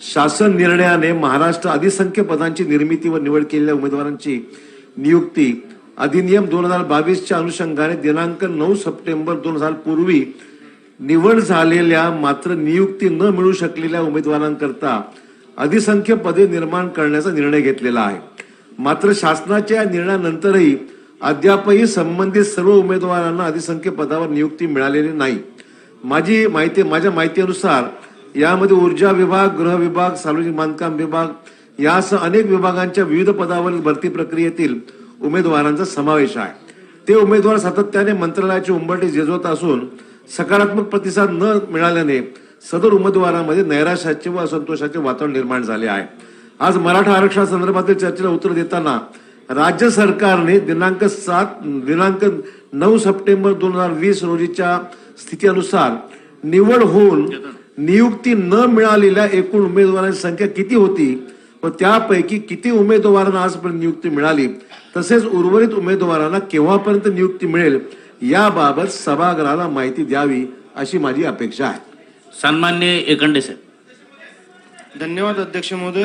शासन निर्णयाने महाराष्ट्र अधिसंख्य पदांची निर्मिती व निवड केलेल्या उमेदवारांची नियुक्ती अधिनियम दोन हजार बावीसच्या अनुषंगाने दिनांक नऊ सप्टेंबर दोन हजार पूर्वी निवड झालेल्या मात्र नियुक्ती न मिळू शकलेल्या उमेदवारांकरता अधिसंख्य पदे निर्माण करण्याचा निर्णय घेतलेला आहे. मात्र शासनाच्या या निर्णयानंतरही अद्यापही संबंधित सर्व उमेदवारांना अधिसंख्य पदावर नियुक्ती मिळालेली नाही. माझी माहिती माझ्या माहितीनुसार यामध्ये ऊर्जा विभाग गृह विभाग सार्वजनिक बांधकाम विभाग यासह अनेक विभागांच्या विविध पदावरील भरती प्रक्रियेतील उमेदवारांचा समावेश आहे. ते उमेदवार सातत्याने मंत्रालयाची उंबरटी झिजवत असून सकारात्मक प्रतिसाद न मिळाल्याने सदर उमेदवारांमध्ये नैराश्याचे व असंतोषाचे वातावरण निर्माण झाले आहे. आज मराठा आरक्षणा संदर्भातील चर्चेला उत्तर देताना राज्य सरकारने दिनांक सात दिनांक नऊ सप्टेंबर दोन हजार वीस रोजीच्या स्थितीनुसार निवड होऊन नियुक्ती न मिळालेल्या एकूण उमेदवारांची संख्या किती होती? व त्यापैकी किती उमेदवारांना आजपर्यंत नियुक्ती मिळाली? तसेच उर्वरित उमेदवारांना केव्हापर्यंत नियुक्ती मिळेल? याबाबत सभागृहाला माहिती द्यावी अशी माझी अपेक्षा आहे. सन्मान्य एकंडे साहेब. धन्यवाद अध्यक्ष महोदय.